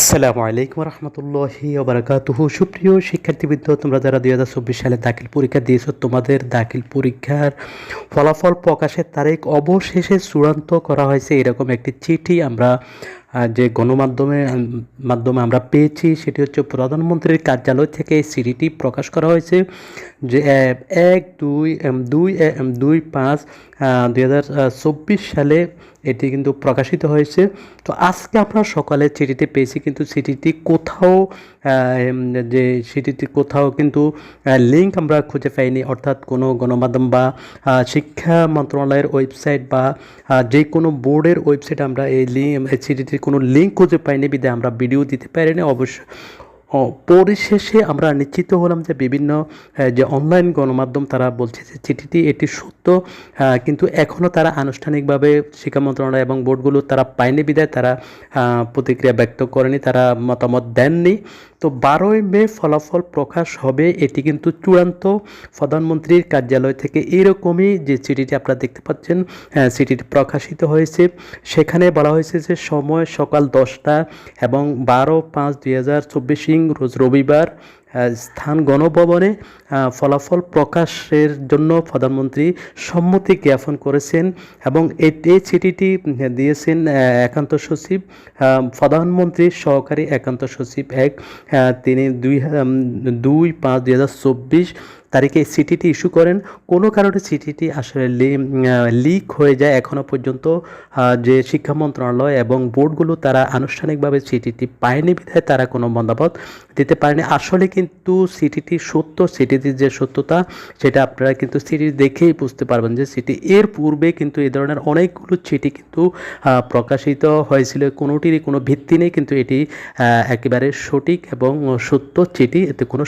আসসালামু আলাইকুম রহমতুল্লাহি ওবরাকাতুহু সুপ্রিয় শিক্ষার্থীবৃন্দ, তোমরা যারা দুই হাজার চব্বিশ সালে দাখিল পরীক্ষা দিয়েছ, তোমাদের দাখিল পরীক্ষার ফলাফল প্রকাশের তারিখ অবশেষে চূড়ান্ত করা হয়েছে। এরকম একটি চিঠি আমরা যে গণমাধ্যমে, মাধ্যমে আমরা পেয়েছি, সেটি হচ্ছে প্রধানমন্ত্রীর কার্যালয় থেকে চিঠিটি প্রকাশ করা হয়েছে। যে এক দুই দুই দুই পাঁচ দুই সালে এটি কিন্তু প্রকাশিত হয়েছে। তো আজকে আমরা সকালে চিঠিটি পেয়েছি কিন্তু চিঠিটি কোথাও যে চিঠিটি কোথাও কিন্তু লিঙ্ক আমরা খুঁজে পাইনি। অর্থাৎ কোনো গণমাধ্যম বা শিক্ষা মন্ত্রণালয়ের ওয়েবসাইট বা যে কোনো বোর্ডের ওয়েবসাইট আমরা এই লিঙ্ক চিঠিটির কোনো লিঙ্ক খুঁজে পাইনি বিধায় আমরা ভিডিও দিতে পারিনি। অবশ্য ও, পরিশেষে আমরা নিশ্চিত হলাম যে বিভিন্ন যে অনলাইন গণমাধ্যম তারা বলছে যে চিঠিটি এটি সত্য কিন্তু এখনও তারা আনুষ্ঠানিকভাবে শিক্ষা মন্ত্রণালয় এবং বোর্ডগুলো তারা পায়নি বিদায়, তারা প্রতিক্রিয়া ব্যক্ত করেনি, তারা মতামত দেননি। তো বারোই মে ফলাফল প্রকাশ হবে, এটি কিন্তু চূড়ান্ত। প্রধানমন্ত্রীর কার্যালয় থেকে এরকমই যে চিঠিটি আপনারা দেখতে পাচ্ছেন চিঠিটি প্রকাশিত হয়েছে। সেখানে বলা হয়েছে যে সময় সকাল দশটা এবং বারো পাঁচ দুই হাজার চব্বিশ রোজ রবিবার স্থান গণভবনে ফলাফল প্রকাশের জন্য প্রধানমন্ত্রী সম্মতি জ্ঞাপন করেছেন এবং এই চিঠিটি দিয়েছেন একান্ত সচিব প্রধানমন্ত্রীর সহকারী একান্ত সচিব এক তিনি দুই দুই পাঁচ দুই হাজার চব্বিশ তারিখে চিঠিটি ইস্যু করেন। কোনো কারণে চিঠিটি আসলে লিক হয়ে যায় এখনও পর্যন্ত যে শিক্ষা মন্ত্রণালয় এবং বোর্ডগুলো তারা আনুষ্ঠানিকভাবে চিঠিটি পায়নি বিধায় তারা কোনো মতামত দিতে পারেনি। আসলে কিন্তু সিটিটি সত্য সিটিটির যে সত্যতা, সেটা আপনারা কিন্তু সিটি দেখেই বুঝতে পারবেন যে সিটি এর পূর্বে কিন্তু এ ধরনের অনেকগুলো চিঠি কিন্তু প্রকাশিত হয়েছিল। কোনোটিরই কোনো ভিত্তি নেই কিন্তু এটি একেবারে সঠিক এবং সত্য চিঠি। এতে কোনো